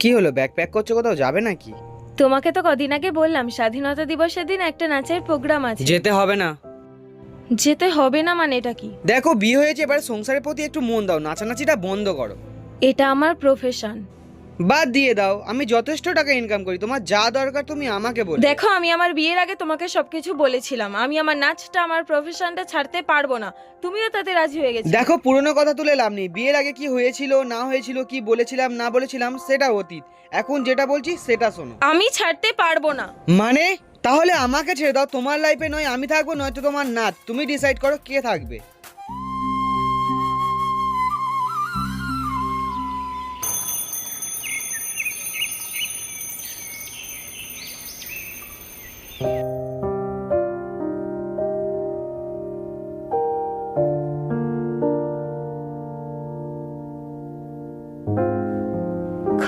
কি হলো ব্যাকপ্যাক করছ কোথাও যাবে নাকি? তোমাকে তো কদিন আগে বললাম স্বাধীনতা দিবসের দিন একটা নাচের প্রোগ্রাম আছে। যেতে হবে না। যেতে হবে না মানে এটা কি? দেখো বিয়ে হয়েছে এবার সংসারের প্রতি একটু মন দাও নাচানাচিটা বন্ধ করো। এটা আমার প্রফেশন বাদ দিয়ে দাও আমি যথেষ্ট টাকা ইনকাম করি। তোমার যা দরকার তুমি আমাকে বলো দেখো আমি আমার বিয়ের আগে তোমাকে সবকিছু বলেছিলাম। আমি আমার নাচটা আমার প্রফেশনটা ছাড়তে পারব না। তুমিও তাতে রাজি হয়ে গেছো দেখো পুরনো কথা তুলে লাভ নেই। বিয়ের আগে কি হয়েছিল না হয়েছিল কি বলেছিলাম না বলেছিলাম সেটা অতীত। এখন যেটা বলছি সেটা শোনো। আমি ছাড়তে পারব না। মানে? তাহলে আমাকে ছেড়ে দাও। তোমার লাইফে নয় আমি থাকব নয়তো তোমার নাচ। তুমি ডিসাইড করো কে থাকবে। you.